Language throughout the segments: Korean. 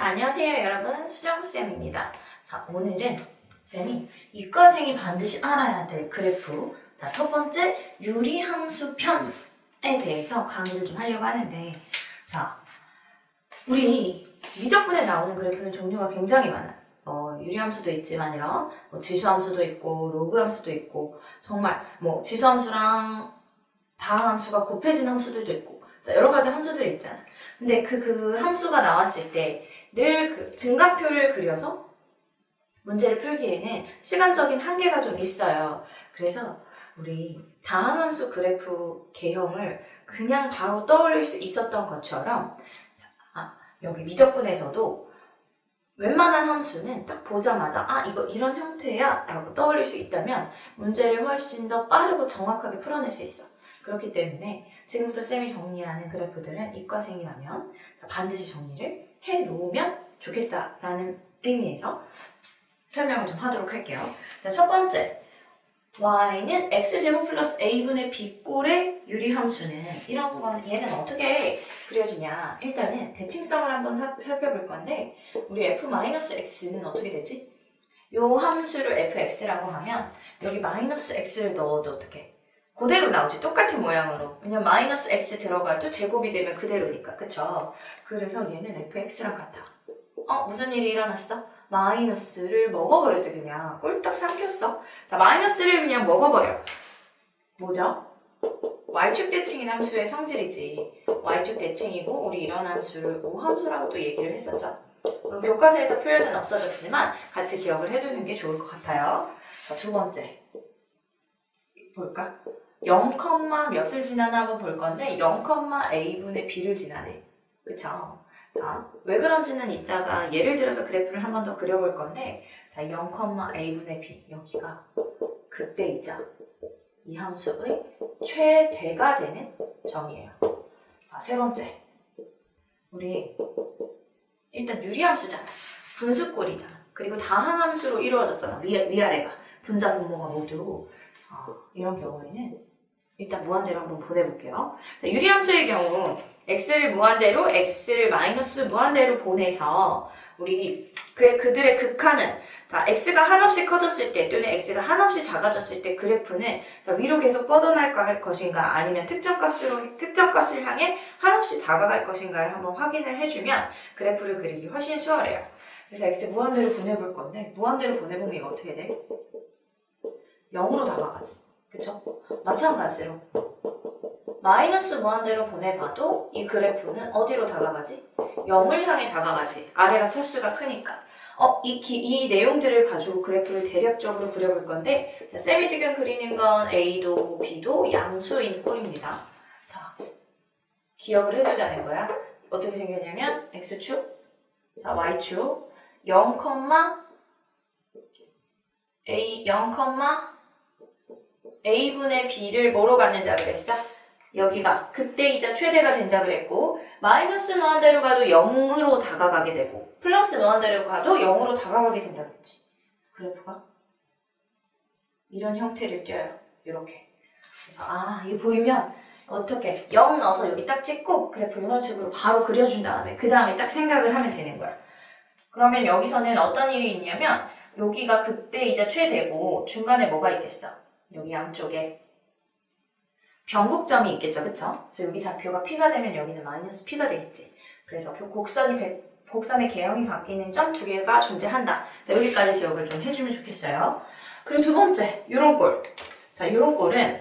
안녕하세요 여러분. 수정쌤입니다. 자 오늘은 쌤이 이과생이 반드시 알아야 될 그래프. 자 첫 번째 유리함수 편에 대해서 강의를 좀 하려고 하는데 자 우리 미적분에 나오는 그래프는 종류가 굉장히 많아요. 어, 유리함수도 있지만 이런 뭐 지수함수도 있고 로그함수도 있고 정말 뭐 지수함수랑 다함수가 곱해진 함수들도 있고 자, 여러 가지 함수들이 있잖아 근데 그, 그 함수가 나왔을 때 늘 그 증가표를 그려서 문제를 풀기에는 시간적인 한계가 좀 있어요. 그래서 우리 다항함수 그래프 개형을 그냥 바로 떠올릴 수 있었던 것처럼 자, 아, 여기 미적분에서도 웬만한 함수는 딱 보자마자 아 이거 이런 형태야 라고 떠올릴 수 있다면 문제를 훨씬 더 빠르고 정확하게 풀어낼 수 있어. 그렇기 때문에 지금부터 쌤이 정리하는 그래프들은 이과생이라면 반드시 정리를 해 놓으면 좋겠다라는 의미에서 설명을 좀 하도록 할게요. 자, 첫 번째. y는 x제곱 플러스 a분의 b꼴의 유리함수는 이런 건 얘는 어떻게 그려지냐 일단은 대칭성을 한번 사- 살펴볼 건데 우리 f-x는 어떻게 되지? 요 함수를 fx라고 하면 여기 마이너스 x를 넣어도 어떻게 그대로 나오지. 똑같은 모양으로. 왜냐면 마이너스 x 들어가도 제곱이 되면 그대로니까. 그쵸? 그래서 얘는 fx랑 같아. 어 무슨 일이 일어났어? 마이너스를 먹어버렸지 그냥. 꿀떡 삼켰어. 자 마이너스를 그냥 먹어버려. 뭐죠? y축 대칭인 함수의 성질이지. y축 대칭이고 우리 이런 함수를 오함수라고 또 얘기를 했었죠. 그럼 교과서에서 표현은 없어졌지만 같이 기억을 해두는 게 좋을 것 같아요. 자 두 번째. 볼까? 0, 몇을 지나나 한번 볼 건데 0, a분의 b를 지나네 그쵸? 자, 왜 그런지는 이따가 예를 들어서 그래프를 한 번 더 그려볼 건데 자, 0, a분의 b 여기가 극대이자 이 함수의 최대가 되는 점이에요. 자, 세 번째. 우리 일단 유리함수잖아. 분수꼴이잖아. 그리고 다항함수로 이루어졌잖아. 위, 위아래가. 분자 분모가 모두. 어, 이런 경우에는 일단 무한대로 한번 보내볼게요. 자, 유리함수의 경우 x를 무한대로 x를 마이너스 무한대로 보내서 우리 그 그들의 극한은 자 x가 한없이 커졌을 때 또는 x가 한없이 작아졌을 때 그래프는 자, 위로 계속 뻗어날 것인가 아니면 특정 값으로 특정 값을 향해 한없이 다가갈 것인가를 한번 확인을 해주면 그래프를 그리기 훨씬 수월해요. 그래서 x 무한대로 보내볼 건데 무한대로 보내보면 이거 어떻게 돼? 0으로 다가가지. 그쵸? 마찬가지로 마이너스 무한대로 보내봐도 이 그래프는 어디로 다가가지? 0을 향해 다가가지. 아래가 차수가 크니까. 어, 이, 기- 이 내용들을 가지고 그래프를 대략적으로 그려볼 건데, 자, 쌤이 지금 그리는 건 A도 B도 양수인 꼴입니다. 자, 기억을 해두자는 거야. 어떻게 생겼냐면, X축, 자, Y축, 0, A, 0, A분의 B를 뭐로 갖는다 그랬어? 여기가 극대이자 최대가 된다 그랬고 마이너스 무한대로 가도 0으로 다가가게 되고 플러스 무한대로 가도 0으로 다가가게 된다 그랬지. 그래프가? 이런 형태를 띄어요. 이렇게. 그래서 아 이거 보이면 어떻게 0 넣어서 여기 딱 찍고 그래프 이런 식으로 바로 그려준 다음에 그 다음에 딱 생각을 하면 되는 거야. 그러면 여기서는 어떤 일이 있냐면 여기가 극대이자 최대고 중간에 뭐가 있겠어 여기 양쪽에 변곡점이 있겠죠, 그쵸? 그래서 여기 좌표가 P가 되면 여기는 마이너스 P가 되겠지. 그래서 그 곡선이 배- 곡선의 개형이 바뀌는 점 두 개가 존재한다. 자, 여기까지 기억을 좀 해주면 좋겠어요. 그리고 두 번째, 요런 꼴. 자, 요런 꼴은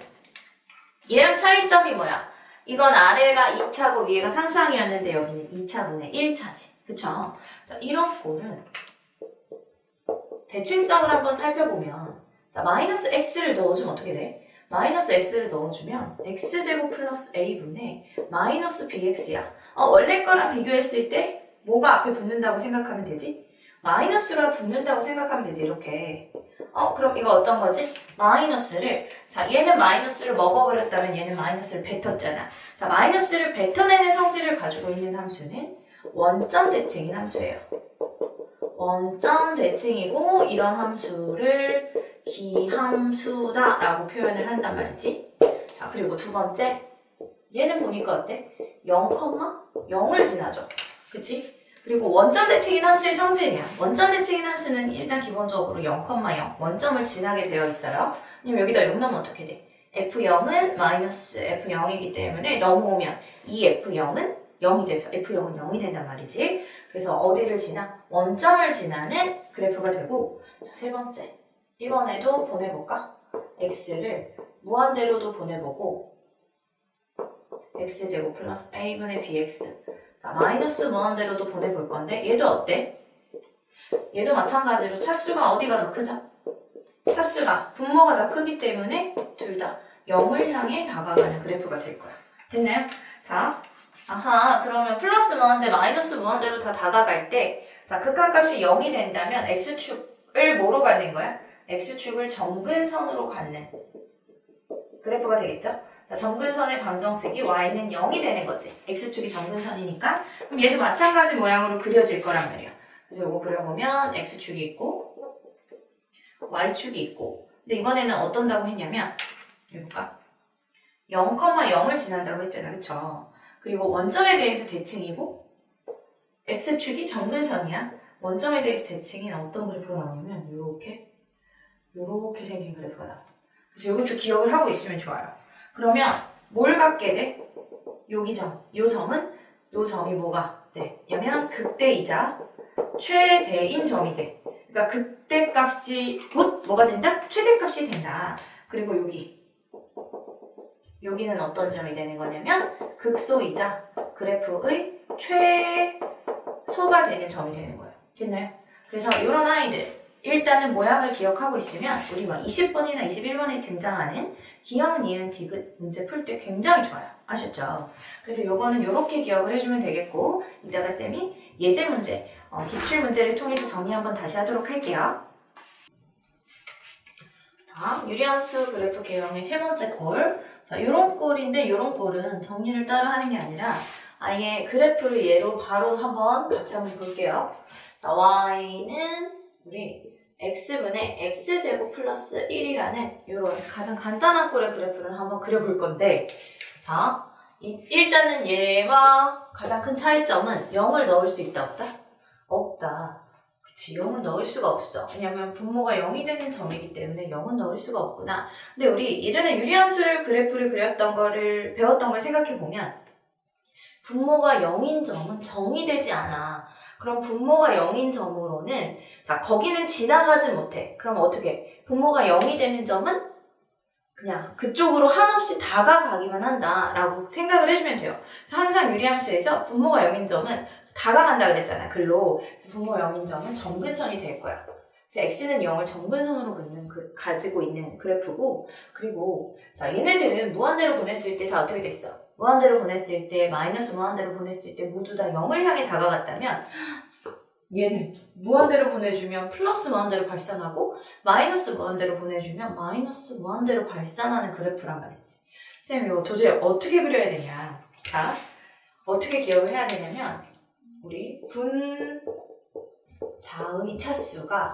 얘랑 차이점이 뭐야? 이건 아래가 2차고 위에가 상수항이었는데 여기는 2차분의 1차지. 그쵸? 자, 이런 꼴은 대칭성을 한번 살펴보면 자, 마이너스 x를 넣어주면 어떻게 돼? 마이너스 x를 넣어주면 x제곱 플러스 a분의 마이너스 bx야. 어, 원래 거랑 비교했을 때 뭐가 앞에 붙는다고 생각하면 되지? 마이너스가 붙는다고 생각하면 되지 이렇게. 어 그럼 이거 어떤 거지? 마이너스를 자 얘는 마이너스를 먹어버렸다면 얘는 마이너스를 뱉었잖아. 자 마이너스를 뱉어내는 성질을 가지고 있는 함수는 원점 대칭인 함수예요. 원점 대칭이고 이런 함수를 기함수다 라고 표현을 한단 말이지. 자, 그리고 두 번째. 얘는 보니까 어때? 0, 0을 지나죠. 그치? 그리고 원점 대칭인 함수의 성질이야. 원점 대칭인 함수는 일단 기본적으로 0,0 원점을 지나게 되어 있어요. 그럼 여기다 0 넣으면 어떻게 돼? F0은 마이너스 F0이기 때문에 넘어오면 이 F0은 0이 돼서 F0은 0이 된단 말이지. 그래서 어디를 지나? 원점을 지나는 그래프가 되고 자, 세 번째. 이번에도 보내볼까? x를 무한대로도 보내보고 x제곱 플러스 a분의 bx 자 마이너스 무한대로도 보내볼 건데 얘도 어때? 얘도 마찬가지로 차수가 어디가 더 크죠? 차수가 분모가 더 크기 때문에 둘 다 0을 향해 다가가는 그래프가 될 거야. 됐나요? 자, 아하, 그러면 플러스 무한대, 마이너스 무한대로 다 다가갈 때, 자, 극한값이 0이 된다면 x축을 뭐로 갖는 거야? x축을 정근선으로 갖는 그래프가 되겠죠? 자, 정근선의 방정식이 y는 0이 되는 거지. x축이 정근선이니까. 그럼 얘도 마찬가지 모양으로 그려질 거란 말이야. 그래서 이거 그려보면 x축이 있고 y축이 있고 근데 이번에는 어떤다고 했냐면 해볼까? 0,0을 지난다고 했잖아. 그쵸? 그리고 원점에 대해서 대칭이고 x축이 정근선이야. 원점에 대해서 대칭인 어떤 그래프가 나오냐면 이렇게 이렇게 생긴 그래프가 나와. 그래서 이것도 기억을 하고 있으면 좋아요. 그러면 뭘 갖게 돼? 여기 점, 요 점은 요 점이 뭐가 돼? 냐면 극대이자 최대인 점이 돼. 그러니까 극대값이 곧 뭐가 된다? 최대값이 된다. 그리고 여기 여기는 어떤 점이 되는 거냐면 극소이자 그래프의 최소가 되는 점이 되는 거예요. 됐나요? 그래서 이런 아이들 일단은 모양을 기억하고 있으면 우리 막 20번이나 21번에 등장하는 기억, 니은, 디귿 문제 풀 때 굉장히 좋아요. 아셨죠? 그래서 요거는 이렇게 기억을 해주면 되겠고 이따가 쌤이 예제 문제, 어, 기출 문제를 통해서 정리 한번 다시 하도록 할게요. 자, 유리함수 그래프 개형의 세 번째 꼴. 자, 요런 꼴인데 요런 꼴은 정리를 따라 하는 게 아니라 아예 그래프를 예로 바로 한번 같이 한번 볼게요. 자, y는 우리 x분의 x제곱 플러스 1이라는 이런 가장 간단한 꼴의 그래프를 한번 그려볼 건데 자, 이- 일단은 얘와 가장 큰 차이점은 0을 넣을 수 있다? 없다. 그치, 0은 넣을 수가 없어. 왜냐면 분모가 0이 되는 점이기 때문에 0은 넣을 수가 없구나. 근데 우리 예전에 유리함수를 그래프를 그렸던 거를 배웠던 걸 생각해 보면 분모가 0인 점은 정의 되지 않아. 그럼 분모가 0인 점으로는 자 거기는 지나가지 못해. 그럼 어떻게? 분모가 0이 되는 점은 그냥 그쪽으로 한없이 다가가기만 한다라고 생각을 해주면 돼요. 그래서 항상 유리함수에서 분모가 0인 점은 다가간다 그랬잖아. 글로 분모 0인 점은 정근선이 될 거야. 그래서 x는 0을 정근선으로 긋는 그- 가지고 있는 그래프고 그리고 자 얘네들은 무한대로 보냈을 때 다 어떻게 됐어? 무한대로 보냈을 때 마이너스 무한대로 보냈을 때 모두 다 0을 향해 다가갔다면 얘는 무한대로 보내주면 플러스 무한대로 발산하고 마이너스 무한대로 보내주면 마이너스 무한대로 발산하는 그래프란 말이지. 쌤 이거 도저히 어떻게 그려야 되냐? 자 어떻게 기억을 해야 되냐면 우리 분 자의 차수가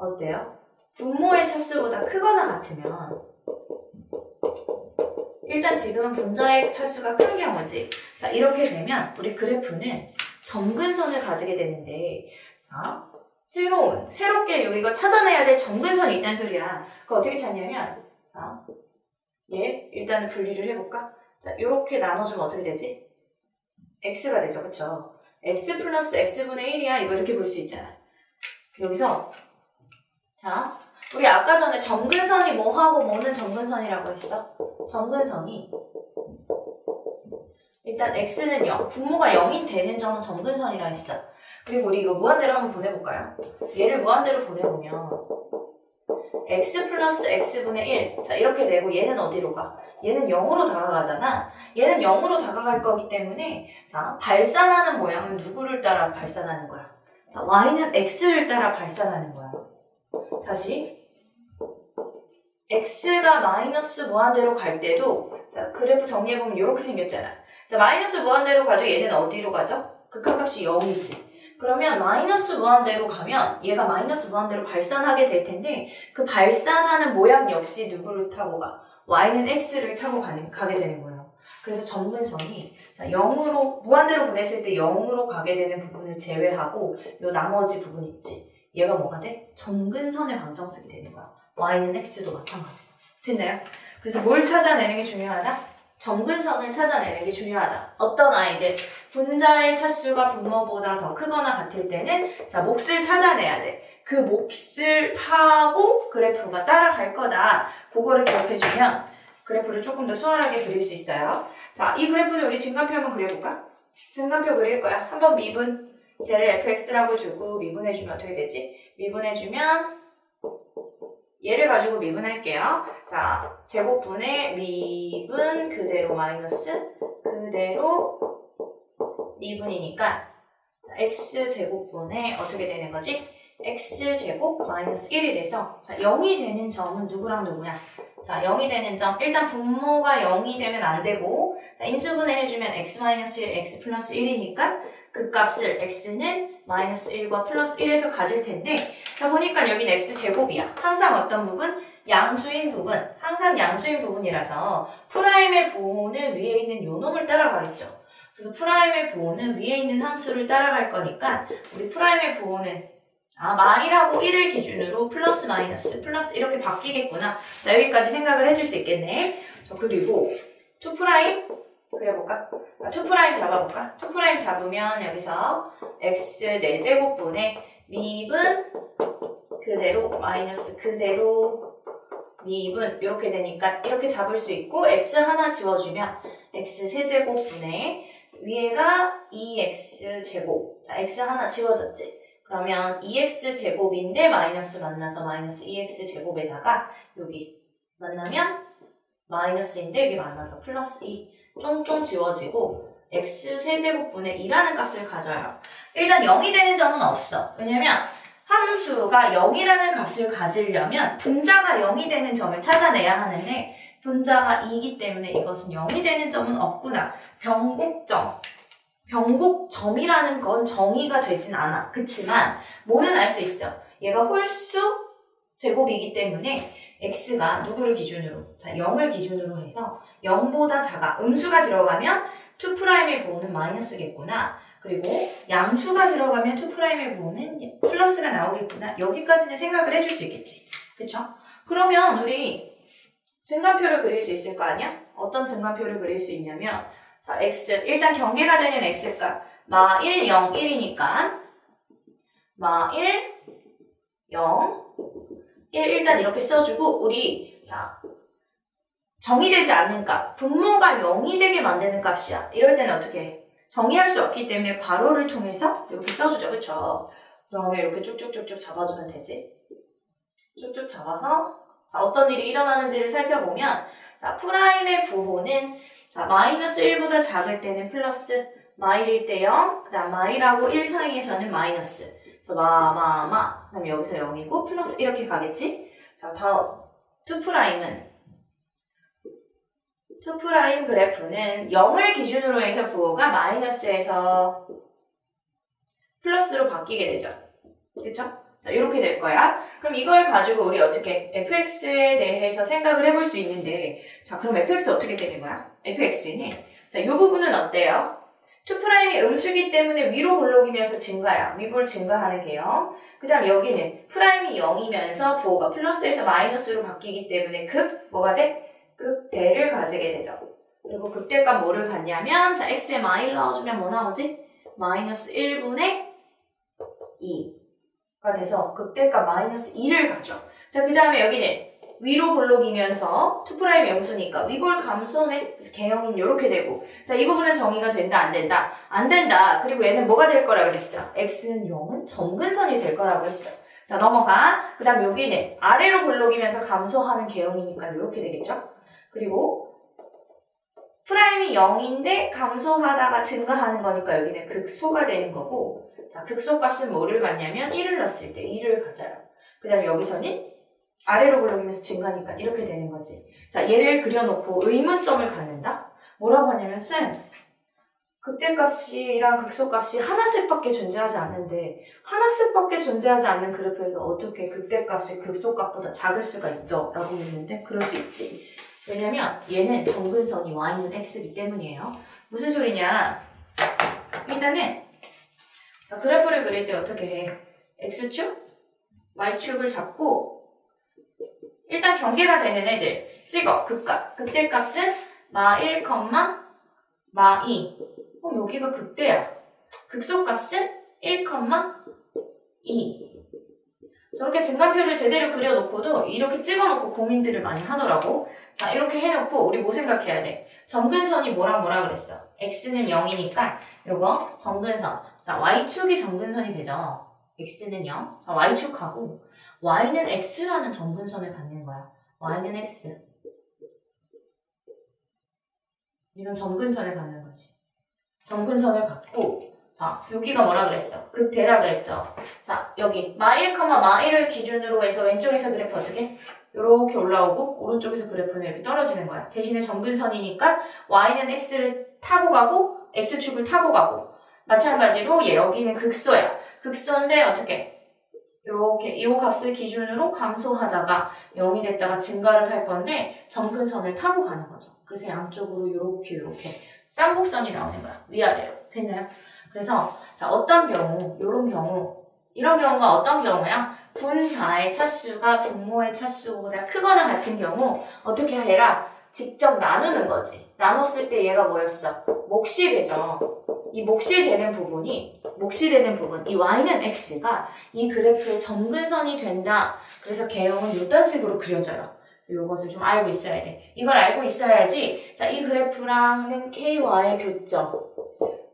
어때요? 분모의 차수보다 크거나 같으면 일단 지금은 분자의 차수가 큰 경우지. 자 이렇게 되면 우리 그래프는 정근선을 가지게 되는데 자 새로운 새롭게 우리가 찾아내야 될 정근선이 있다는 소리야. 그거 어떻게 찾냐면 자, 얘 일단은 분리를 해볼까? 자 이렇게 나눠주면 어떻게 되지? X가 되죠, 그쵸? x 플러스 x분의 1이야. 이거 이렇게 볼 수 있잖아. 여기서 자 우리 아까 전에 정근선이 뭐하고 뭐는 정근선이라고 했어? 정근선이 일단 x는 0, 분모가 0이 되는 점은 정근선이라 했어. 그리고 우리 이거 무한대로 한번 보내볼까요? 얘를 무한대로 보내보면 x 플러스 x분의 1. 자, 이렇게 되고 얘는 어디로 가? 얘는 0으로 다가가잖아. 얘는 0으로 다가갈 거기 때문에 자, 발산하는 모양은 누구를 따라 발산하는 거야? 자, y는 x를 따라 발산하는 거야. 다시 x가 마이너스 무한대로 갈 때도 자, 그래프 정리해보면 이렇게 생겼잖아. 자, 마이너스 무한대로 가도 얘는 어디로 가죠? 극한값이 0이지. 그러면 마이너스 무한대로 가면 얘가 마이너스 무한대로 발산하게 될 텐데 그 발산하는 모양 역시 누구를 타고 가? y는 x를 타고 가는, 가게 되는 거예요. 그래서 정근선이 자, 0으로, 무한대로 보냈을 때 0으로 가게 되는 부분을 제외하고 요 나머지 부분 있지. 얘가 뭐가 돼? 점근선의 방정식이 되는 거야. y는 x도 마찬가지. 됐나요? 그래서 뭘 찾아내는 게 중요하다? 점근선을 찾아내는 게 중요하다. 어떤 아이들 분자의 차수가 분모보다 더 크거나 같을 때는 자 몫을 찾아내야 돼. 그 몫을 타고 그래프가 따라갈 거다. 그거를 기억해주면 그래프를 조금 더 수월하게 그릴 수 있어요. 자, 이 그래프는 우리 증간표 한번 그려볼까? 증간표 그릴 거야. 한번 미분 쟤를 fx라고 주고 미분해주면 어떻게 되지? 미분해주면 얘를 가지고 미분할게요. 자, 제곱분의 미분 그대로 마이너스 그대로 미분이니까 자, x 제곱분의 어떻게 되는 거지? x 제곱 마이너스 1이 돼서 자, 0이 되는 점은 누구랑 누구야? 자, 0이 되는 점 일단 분모가 0이 되면 안 되고 자, 인수분해 해주면 x 마이너스 1, x 플러스 1이니까 그 값을 x는 마이너스 1과 플러스 1에서 가질 텐데 자 보니까 여긴 x 제곱이야. 항상 어떤 부분? 양수인 부분. 항상 양수인 부분이라서 프라임의 부호는 위에 있는 요 놈을 따라가겠죠. 그래서 프라임의 부호는 위에 있는 함수를 따라갈 거니까 우리 프라임의 부호는 아 마이라고 1을 기준으로 플러스 마이너스 플러스 이렇게 바뀌겠구나. 자 여기까지 생각을 해줄 수 있겠네. 자 그리고 2 프라임 그려볼까? 자, 2 프라임 잡아볼까? 2 프라임 잡으면 여기서 x 4제곱분의 미분 그대로 마이너스 그대로 미분 이렇게 되니까 이렇게 잡을 수 있고 x 하나 지워주면 x 세제곱분의 위에가 2x 제곱. 자 x 하나 지워졌지? 그러면 2x 제곱인데 마이너스 만나서 마이너스 2x 제곱에다가 여기 만나면 마이너스인데 여기 만나서 플러스 2 쫑쫑 지워지고 x 세제곱분의 2라는 값을 가져요. 일단 0이 되는 점은 없어. 왜냐면 함수가 0이라는 값을 가지려면 분자가 0이 되는 점을 찾아내야 하는데 분자가 2이기 때문에 이것은 0이 되는 점은 없구나. 변곡점. 변곡점이라는 건 정의가 되진 않아. 그치만 뭐는 알 수 있어. 얘가 홀수 제곱이기 때문에 x가 누구를 기준으로? 자, 0을 기준으로 해서 0보다 작아. 음수가 들어가면 2'의 부호는 마이너스겠구나. 그리고 양수가 들어가면 2'의 부호는 플러스가 나오겠구나. 여기까지는 생각을 해줄 수 있겠지. 그쵸? 그러면 우리 증간표를 그릴 수 있을 거 아니야? 어떤 증간표를 그릴 수 있냐면 자, x 일단 경계가 되는 x가 마 1, 0, 1이니까 마 1, 0, 1 일단 이렇게 써주고 우리 자 정의되지 않는 값 분모가 0이 되게 만드는 값이야. 이럴 때는 어떻게 해? 정의할 수 없기 때문에 괄호를 통해서 이렇게 써주죠. 그쵸? 그 다음에 이렇게 쭉쭉쭉쭉 잡아주면 되지. 쭉쭉 잡아서 자, 어떤 일이 일어나는지를 살펴보면 자, 프라임의 부호는 자, 마이너스 1보다 작을 때는 플러스 마일일 때 0, 그 다음 마일하고 1 사이에서는 마이너스 그래서 마, 마, 마, 그 다음에 여기서 0이고 플러스 이렇게 가겠지? 자, 다음 2 프라임은 2 프라임 그래프는 0을 기준으로 해서 부호가 마이너스에서 플러스로 바뀌게 되죠. 그쵸? 자, 이렇게 될 거야. 그럼 이걸 가지고 우리 어떻게 fx에 대해서 생각을 해볼 수 있는데 자, 그럼 fx 어떻게 되는 거야? fx는 자, 이 부분은 어때요? 2'이 음수기 때문에 위로 올라오면서 증가야. 위볼 증가하는 개요. 그 다음 여기는 프라임이 0이면서 부호가 플러스에서 마이너스로 바뀌기 때문에 극, 뭐가 돼? 극대를 가지게 되죠. 그리고 극대값 뭐를 갖냐면 자, x에 마일 넣어주면 뭐 나오지? 마이너스 1분의 2 가 돼서 극대값 마이너스 2를 가죠. 자, 그 다음에 여기는 위로 볼록이면서 2'의 영수니까 위볼 그래서 개형인 이렇게 되고. 자 이 부분은 정의가 된다 안 된다? 안 된다. 그리고 얘는 뭐가 될 거라 그랬어 x는 0은 점근선이 될 거라고 했어 자 넘어가. 그 다음 여기는 아래로 볼록이면서 감소하는 개형이니까 이렇게 되겠죠? 그리고 프라임이 0인데 감소하다가 증가하는 거니까 여기는 극소가 되는 거고 자 극소 값은 뭐를 갖냐면 1을 넣었을 때 2를 가져요 그 다음에 여기서는 아래로 볼록이면서 증가니까 이렇게 되는 거지. 자, 얘를 그려놓고 의문점을 갖는다? 뭐라고 하냐면, 쌤, 극대값이랑 극소값이 하나씩밖에 존재하지 않는데, 하나씩밖에 존재하지 않는 그래프에서 어떻게 극대값이 극소값보다 작을 수가 있죠? 라고 묻는데, 그럴 수 있지. 왜냐면 얘는 정근선이 y는 x이기 때문이에요. 무슨 소리냐? 일단은 자 그래프를 그릴 때 어떻게 해? x축, y축을 잡고 일단 경계가 되는 애들 찍어 극값. 극대 값은 마 1, 마 2. 어, 여기가 극대야. 극소값은 1, 2. 저렇게 증가표를 제대로 그려놓고도 이렇게 찍어놓고 고민들을 많이 하더라고. 자, 이렇게 해놓고 우리 뭐 생각해야 돼? 정근선이 뭐랑 뭐라 그랬어? x는 0이니까 요거 정근선. 자, y축이 정근선이 되죠. x는 0. 자, y축하고 y는 x라는 정근선을 갖는 거야. y는 x. 이런 정근선을 갖는 거지. 정근선을 갖고 자, 여기가 뭐라 그랬어? 극대라 그랬죠. 자, 여기 마1, 마1을 기준으로 해서 왼쪽에서 그래프 어떻게? 이렇게 올라오고 오른쪽에서 그래프는 이렇게 떨어지는 거야. 대신에 정근선이니까 y는 x를 타고 가고 x축을 타고 가고 마찬가지로 얘 여기는 극소야. 극소인데 어떻게? 이렇게 이 값을 기준으로 감소하다가 0이 됐다가 증가를 할 건데 정근선을 타고 가는 거죠. 그래서 양쪽으로 이렇게 이렇게 쌍곡선이 나오는 거야. 위아래로. 됐나요? 그래서 자 어떤 경우, 이런 경우, 이런 경우가 어떤 경우야? 분자의 차수가 분모의 차수보다 크거나 같은 경우 어떻게 해라? 직접 나누는 거지. 나눴을 때 얘가 뭐였어? 몫이 되죠. 이 몫이 되는 부분이 몫이 되는 부분, 이 y는 x가 이 그래프의 정근선이 된다. 그래서 개형은 이딴 식으로 그려져요. 이것을 좀 알고 있어야 돼. 이걸 알고 있어야지. 자, 이 그래프랑은 ky의 교점.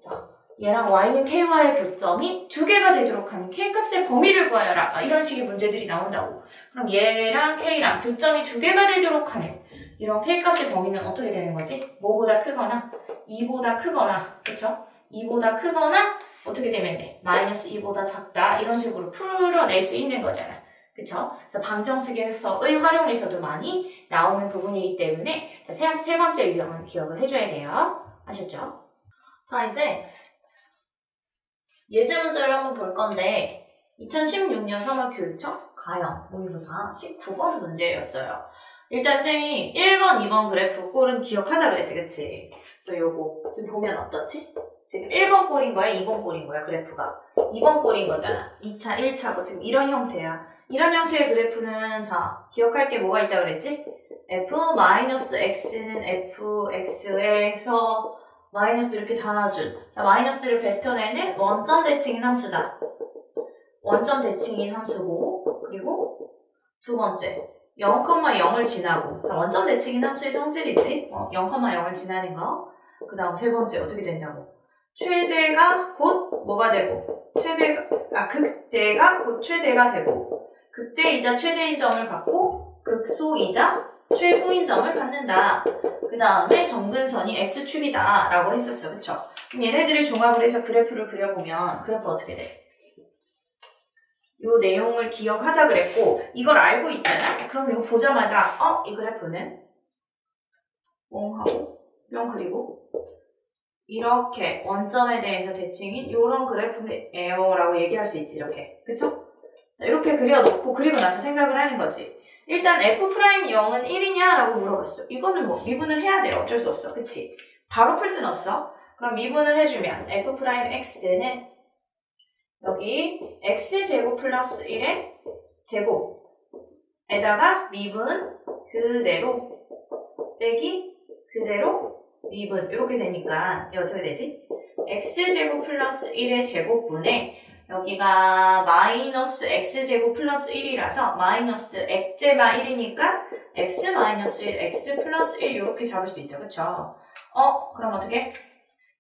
자, 얘랑 y는 ky의 교점이 두 개가 되도록 하는 k값의 범위를 구하여라. 아, 이런 식의 문제들이 나온다고. 그럼 얘랑 k랑 교점이 두 개가 되도록 하는 이런 k값의 범위는 어떻게 되는 거지? 뭐보다 크거나 2보다 크거나 그쵸? 2보다 크거나 어떻게 되면 돼? 마이너스 2보다 작다 이런 식으로 풀어낼 수 있는 거잖아. 그쵸? 그래서 방정식에서의 활용에서도 많이 나오는 부분이기 때문에 자, 세, 세 번째 유형은 기억을 해줘야 돼요. 아셨죠? 자 이제 예제 문제를 한번 볼 건데 2016년 3월 교육청 가형 모의고사 19번 문제였어요. 일단 쌤이 1번, 2번 그래프 꼴은 기억하자 그랬지, 그치? 그래서 요거 지금 보면 어떻지? 지금 1번 꼴인 거야, 2번 꼴인 거야, 그래프가. 2번 꼴인 거잖아. 2차, 1차고 지금 이런 형태야. 이런 형태의 그래프는 자, 기억할 게 뭐가 있다 그랬지? f-x는 fx에서 마이너스 이렇게 달아준 자, 마이너스를 뱉어내는 원점 대칭인 함수다. 원점 대칭인 함수고 그리고 두 번째 0,0을 지나고. 자 원점 대칭인 함수의 성질이지? 어, 0,0을 지나는 거 그 다음 세 번째 어떻게 된다고? 최대가 곧 뭐가 되고? 최대가 아 극대가 곧 최대가 되고. 극대이자 최대인 점을 갖고 극소이자 최소인 점을 갖는다. 그 다음에 정근선이 x축이다 라고 했었어. 그쵸? 그럼 얘네들을 종합을 해서 그래프를 그려보면 그래프 어떻게 돼? 요 내용을 기억하자 그랬고 이걸 알고 있잖아. 그럼 이거 보자마자 어? 이 그래프는 옹 하고 뿅 그리고 이렇게 원점에 대해서 대칭인 요런 그래프예요 라고 얘기할 수 있지 이렇게 그쵸? 자 이렇게 그려놓고 그리고 나서 생각을 하는 거지 일단 f'0은 1이냐 라고 물어봤어 이거는 뭐 미분을 해야 돼요 어쩔 수 없어 그치? 바로 풀 수는 없어 그럼 미분을 해주면 f'x는 여기 x제곱 플러스 1의 제곱에다가 미분 그대로 빼기 그대로 미분 이렇게 되니까 어떻게 되지? x제곱 플러스 1의 제곱분에 여기가 마이너스 x제곱 플러스 1이라서 마이너스 x제가 1이니까 x 마이너스 1, x 플러스 1 이렇게 잡을 수 있죠. 그쵸? 어? 그럼 어떻게?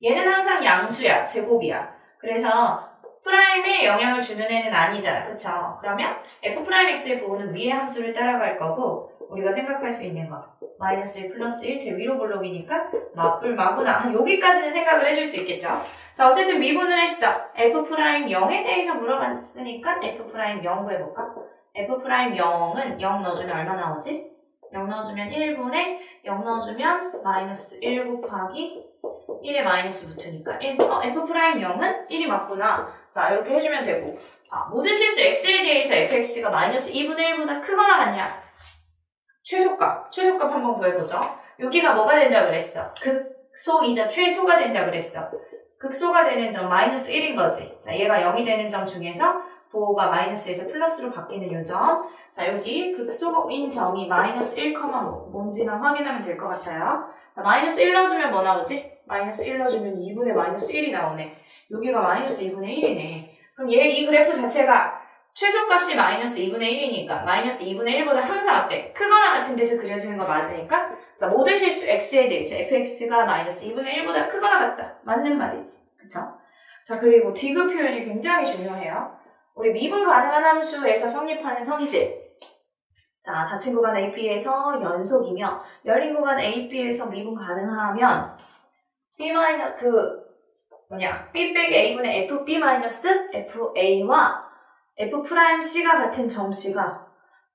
얘는 항상 양수야. 제곱이야. 그래서 프라임에 영향을 주는 애는 아니잖아. 그쵸? 그러면 f'x의 부호는 위의 함수를 따라갈 거고 우리가 생각할 수 있는 거 마이너스 1 플러스 1 제 위로 볼록이니까 맞불 마구나 한 여기까지는 생각을 해줄 수 있겠죠? 자 어쨌든 미분을 했어. f'0에 대해서 물어봤으니까 f'0 구해볼까? f'0은 0 넣어주면 얼마 나오지? 0 넣어주면 1분에 0 넣어주면 마이너스 1 곱하기 1에 마이너스 붙으니까 1, 어, f'0은 1이 맞구나. 자, 이렇게 해주면 되고. 자, 모든 실수 x에 대해서 fx가 마이너스 2분의 1보다 크거나 같냐? 최소값, 최소값 한번 구해보죠. 여기가 뭐가 된다 그랬어? 극, 극소이자 최소가 된다 그랬어. 극소가 되는 점 마이너스 1인 거지. 자, 얘가 0이 되는 점 중에서 부호가 마이너스에서 플러스로 바뀌는 요 점. 자, 여기 극소인 점이 마이너스 1, 뭐, 뭔지만 확인하면 될 것 같아요. 자, 마이너스 1 넣어주면 뭐 나오지? 마이너스 1 넣어주면 2분의 마이너스 1이 나오네. 여기가 마이너스 2분의 1이네. 그럼 얘 이 그래프 자체가 최소값이 마이너스 2분의 1이니까 마이너스 2분의 1보다 항상 어때? 크거나 같은 데서 그려지는 거 맞으니까 자, 모든 실수 x에 대해서 fx가 마이너스 2분의 1보다 크거나 같다. 맞는 말이지. 그쵸? 자, 그리고 디귿 표현이 굉장히 중요해요. 우리 미분 가능한 함수에서 성립하는 성질. 자, 닫힌 구간 AP에서 연속이며 열린 구간 AP에서 미분 가능하면 B 그 뭐냐 B 빼기 A분의 FB 마이너스 FA와 F 프라임 C가 같은 점 C가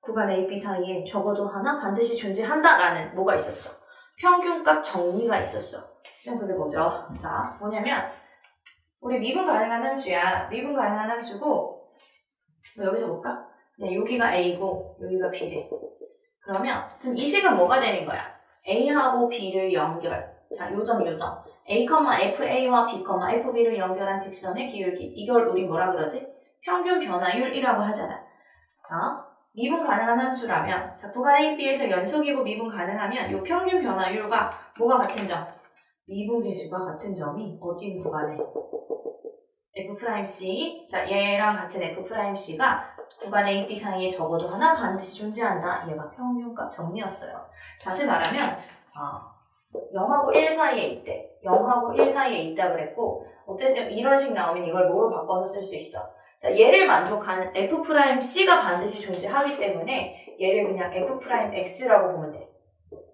구간 AB 사이에 적어도 하나 반드시 존재한다라는 뭐가 있었어? 평균값 정리가 있었어. 쌤 그게 뭐죠? 자, 뭐냐면 우리 미분 가능한 함수야. 미분 가능한 함수고 뭐 여기서 볼까? 네, 여기가 A고 여기가 B래. 그러면 지금 이 식은 뭐가 되는 거야? A하고 B를 연결. 자, 요점 요점. A, FA와 B, FB를 연결한 직선의 기울기. 이걸 우리 뭐라 그러지? 평균 변화율이라고 하잖아. 자, 미분 가능한 함수라면 자, 구간 AB에서 연속이고 미분 가능하면 이 평균 변화율과 뭐가 같은 점? 미분 계수가 같은 점이 어디 구간에? F'C 자 얘랑 같은 F'C가 구간 AB 사이에 적어도 하나 반드시 존재한다. 얘가 평균값 정리였어요. 다시 말하면 자, 0하고 1 사이에 있대. 0하고 1 사이에 있다 그랬고 어쨌든 이런 식 나오면 이걸 뭐로 바꿔서 쓸 수 있어? 자, 얘를 만족하는 F'C가 반드시 존재하기 때문에 얘를 그냥 F'X라고 보면 돼.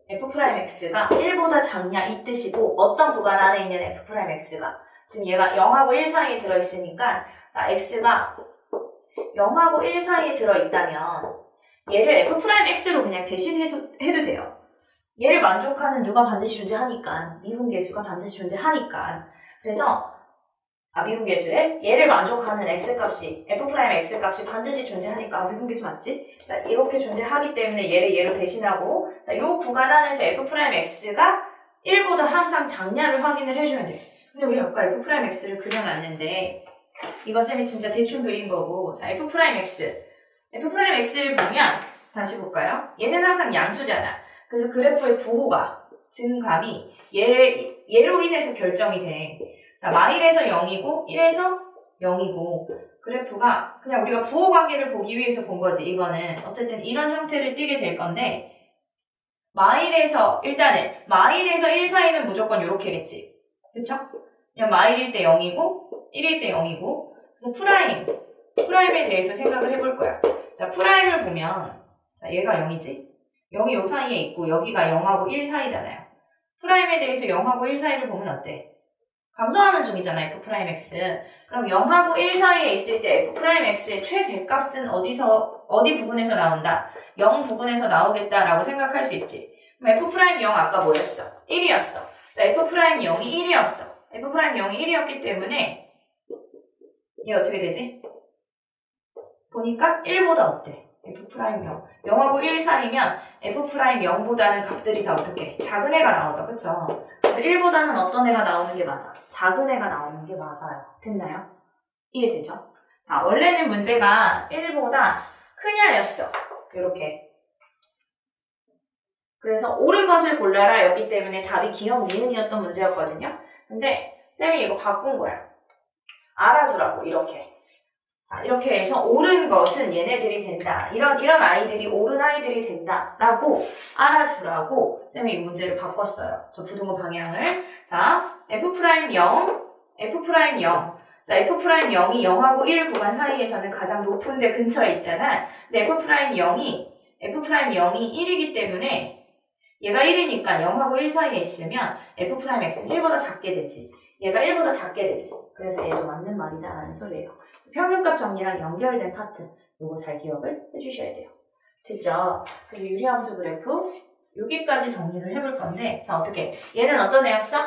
F'X가 1보다 작냐 이 뜻이고 어떤 구간 안에 있는 F'X가 지금 얘가 0하고 1 사이에 들어있으니까 자, X가 0하고 1 사이에 들어있다면 얘를 F'X로 그냥 대신해서 해도 돼요. 얘를 만족하는 누가 반드시 존재하니까 미분계수가 반드시 존재하니까. 그래서 아 미분계수에 얘를 만족하는 x값이 f'x 값이 반드시 존재하니까. 아, 미분계수 맞지? 자 이렇게 존재하기 때문에 얘를 얘로 대신하고 자요 구간 안에서 f'x가 1보다 항상 작냐를 확인을 해주면 돼. 근데 우리 아까 f'x를 그려놨는데 이건 쌤이 진짜 대충 그린 거고 자 f'x f'x를 보면 다시 볼까요? 얘는 항상 양수잖아 그래서 그래프의 부호가 증감이 얘, 얘로 인해서 결정이 돼. 자, 마일에서 0이고 1에서 0이고 그래프가 그냥 우리가 부호 관계를 보기 위해서 본 거지. 이거는 어쨌든 이런 형태를 띠게 될 건데 마일에서 일단은 마일에서 1 사이는 무조건 이렇게겠지. 그쵸? 그냥 마일일 때 0이고 1일 때 0이고 그래서 프라임 프라임에 대해서 생각을 해볼 거야. 자, 프라임을 보면 자, 얘가 0이지. 0이 요 사이에 있고 여기가 0하고 1 사이잖아요. 프라임에 대해서 0하고 1 사이를 보면 어때? 감소하는 중이잖아요, F'X. 그럼 0하고 1 사이에 있을 때 F'X의 최대값은 어디서, 어디 부분에서 나온다? 0 부분에서 나오겠다라고 생각할 수 있지. 그럼 F'0 아까 뭐였어? 1이었어. 자, F'0이 1이었어. F'0이 1이었기 때문에 얘 어떻게 되지? 보니까 1보다 어때? F'0. 0하고 1 사이면 F'0보다는 값들이 다 어떻게? 작은 애가 나오죠. 그쵸? 그래서 1보다는 어떤 애가 나오는 게 맞아? 작은 애가 나오는 게 맞아요. 됐나요? 이해되죠? 자, 원래는 문제가 1보다 크냐였어. 이렇게. 그래서 옳은 것을 골라라 였기 때문에 답이 기억 니은이었던 문제였거든요. 근데 쌤이 이거 바꾼 거야. 알아두라고 이렇게. 자, 이렇게 해서 옳은 것은 얘네들이 된다. 이런, 이런 아이들이 옳은 아이들이 된다 라고 알아두라고 쌤이 이 문제를 바꿨어요. 저 부등호 방향을. 자, F'0, F'0. 자, F'0이 0하고 1 구간 사이에서는 가장 높은 데 근처에 있잖아. 근데 F'0이, F'0이 1이기 때문에 얘가 1이니까 0하고 1 사이에 있으면 F'X는 1보다 작게 되지. 얘가 1보다 작게 되지. 그래서 얘도 맞는 말이다 라는 소리예요. 평균값 정리랑 연결된 파트 요거 잘 기억을 해주셔야 돼요. 됐죠? 그리고 유리함수 그래프 여기까지 정리를 해볼 건데 자 어떻게 얘는 어떤 애였어?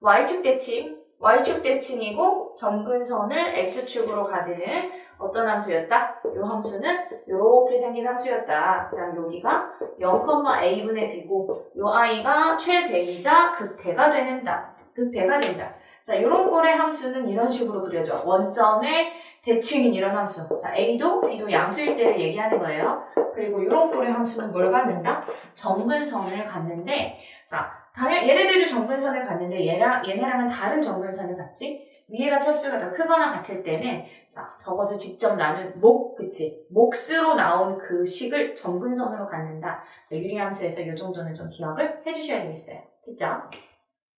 Y축 대칭 Y축 대칭이고 점근선을 X축으로 가지는 어떤 함수였다? 이 함수는 이렇게 생긴 함수였다. 그 다음 여기가 0,a분의 b고 이 i가 최대이자 극대가 되는다. 극대가 된다. 자, 이런 꼴의 함수는 이런 식으로 그려져. 원점의 대칭인 이런 함수. 자, a도 b도 양수일 때를 얘기하는 거예요. 그리고 이런 꼴의 함수는 뭘 갖는다? 정근선을 갖는데, 자, 당연 얘네들도 정근선을 갖는데 얘랑 얘네랑은 다른 정근선을 갖지. 위에가 차수가 더 크거나 같을 때는 자, 저것을 직접 나눈 목, 그치? 몫으로 나온 그 식을 정근선으로 갖는다. 유리함수에서 이 정도는 좀 기억을 해주셔야 되겠어요. 됐죠?